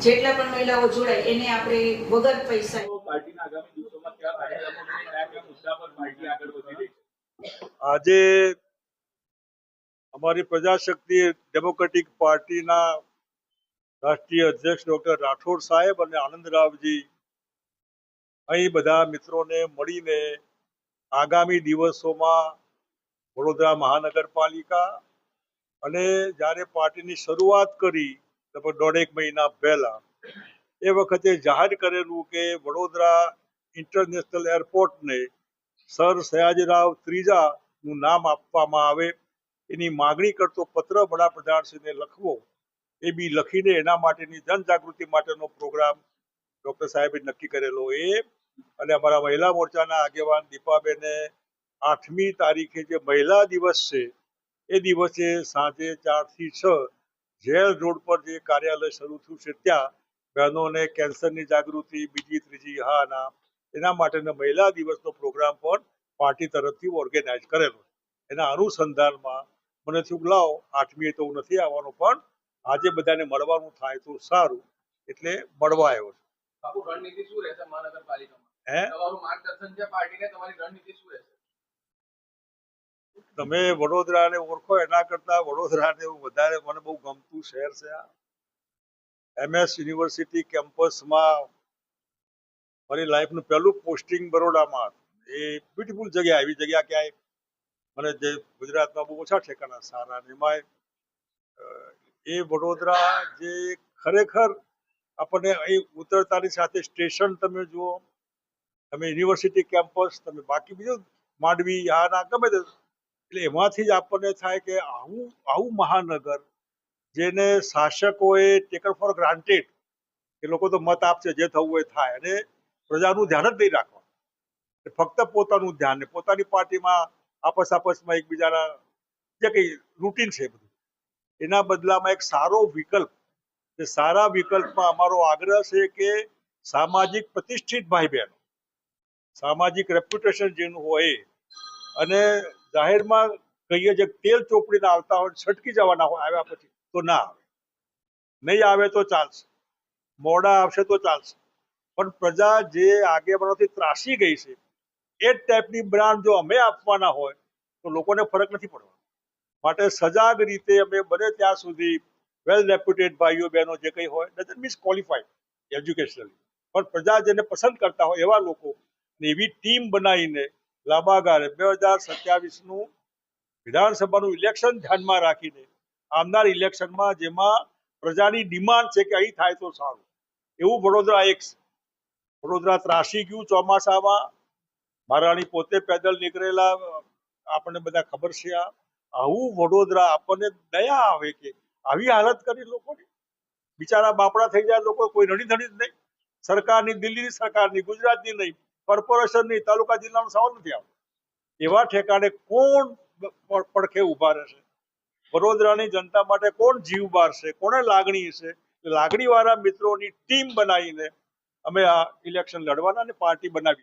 જેટલા પણ મહિલાઓ જોડાય એને આપણે વગર પૈસા પાર્ટીના આગામી દિવસોમાં કયા કાર્યક્રમો અને કયા કયા મુદ્દા પર પાર્ટી આગળ વધી રહી છે? આજે અમારી પ્રજાશક્તિ ડેમોક્રેટિક પાર્ટીના રાષ્ટ્રીય અધ્યક્ષ ડોક્ટર રાઠોડ સાહેબ અને આનંદરાવજી અહીં બધા મિત્રોને મળીને આગામી દિવસોમાં વડોદરા મહાનગરપાલિકા અને જ્યારે પાર્ટીની શરૂઆત કરી લગભગ દોઢેક મહિના પહેલા એ વખતે જાહેર કરેલું કે વડોદરા ઇન્ટરનેશનલ એરપોર્ટને સર સયાજીરાવ ત્રીજાનું નામ આપવામાં આવે, એની માગણી કરતો પત્ર વડાપ્રધાનશ્રીને લખવો, એ બી લખીને એના માટેની જનજાગૃતિ માટેનો પ્રોગ્રામ ડૉક્ટર સાહેબે નક્કી કરેલો એ. અને અમારા મહિલા મોરચાના આગેવાન દીપાબેને આઠમી તારીખે જે મહિલા દિવસ છે, એ દિવસે સાંજે ચારથી છ જેલ રોડ પર જે કાર્યાલય શરૂ થયું છે ત્યાં બહેનોને કેન્સરની જાગૃતિ બીજી ત્રીજી હા ના એના માટેના મહિલા દિવસનો પ્રોગ્રામ પણ પાર્ટી તરફથી ઓર્ગેનાઇઝ કરેલો એના અનુસંધાનમાં મને થયું લાવો આઠમીએ તો હું નથી આવવાનો પણ આજે બધાને મળવાનું થાય તો સારું. એટલે મળવા આવ્યો છું. રણનીતિ શું રહેશે મહાનગરપાલિકામાં? હે? તમારું માર્ગદર્શન છે પાર્ટીને તમારી રણનીતિ શું રહેશે? તમે વડોદરાને ઓળખો એના કરતા વડોદરાને વધારે મને બહુ ગમતું શહેર છે એમએસ યુનિવર્સિટી કેમ્પસમાં મારી લાઈફનું પહેલું પોસ્ટિંગ બરોડામાં એ બ્યુટીફુલ જગ્યા એવી જગ્યા ક્યાંય મને જે ગુજરાતમાં બહુ ઓછા ઠેકાણા, સારા અને એમાંય એ વડોદરા જે ખરેખર આપણને અહીં ઉતરતાની સાથે સ્ટેશન તમે જુઓ, તમે યુનિવર્સિટી કેમ્પસ, તમે બાકી બીજું માંડવી આ ના ગમે તે એટલે એમાંથી જ આપણને થાય કે આવું આવું મહાનગર જેને શાસકોએ ટેકન ફોર ગ્રાન્ટેડ એ લોકો તો મત આપશે, જે થવું હોય થાય અને પ્રજાનું ધ્યાન જ નહીં રાખવા એ ફક્ત પોતાનું ધ્યાન ને પોતાની પાર્ટીમાં આપસ આપસમાં એકબીજાના જે કંઈ રૂટીન છે બધું. એના બદલામાં એક સારો વિકલ્પ સારા વિકલ્પમાં અમારો આગ્રહ છે કે સામાજિક પ્રતિષ્ઠિત ભાઈ બહેનો સામાજિક રેપ્યુટેશન જેનું હોય અને જાહેરમાં કહીએ જે તેલ ચોપડીને આવતા હોય, છટકી જવાના હોય, આવ્યા પછી તો ના આવે. નહીં આવે તો ચાલશે. મોડા આવશે તો ચાલશે. પણ પ્રજા જે આગેવાનોથી ત્રાસી ગઈ છે, એ જ ટાઈપની બ્રાન્ડ જો અમે આપવાના હોય, તો લોકોને ફરક નથી પડવાનો. માટે સજાગ રીતે અમે બને ત્યાં સુધી વેલ રેપ્યુટેડ ભાઈઓ, બહેનો જે કંઈ હોય ડઝન મીન્સ ક્વોલિફાઈડ એજ્યુકેશનલી પણ પ્રજા જેને પસંદ કરતા હોય એવા લોકો ને એવી ટીમ બનાવીને લાંબા બે હજાર સત્યાવીસનું વિધાનસભાનું ઇલેક્શન ધ્યાનમાં રાખીને આવનાર ઇલેક્શનમાં જેમાં પ્રજાની ડિમાન્ડ છે કે અહીં થાય તો સારું. એવું વડોદરા એક વડોદરા ત્રાસી ગયું ચોમાસામાં. મહારાણી પોતે પેદલ નીકળેલા, આપણને બધા ખબર છે આ. આવું વડોદરા આપણને દયા આવે કે આવી હાલત કરી લોકોની. બિચારા બાપડા થઈ જાય, લોકો કોઈ નડી ધડી જ નહીં. સરકારની દિલ્હીની સરકારની, ગુજરાતની નહીં. કોર્પોરેશનની તાલુકા જિલ્લાનો સવાલ નથી આવતો. એવા ઠેકાણે કોણ પડખે ઊભા રહેશે? વડોદરાની જનતા માટે કોણ જીવ બારશે? કોને લાગણી છે લાગણીવાળા મિત્રોની ટીમ બનાવીને અમે આ ઇલેક્શન લડવાના અને પાર્ટી બનાવી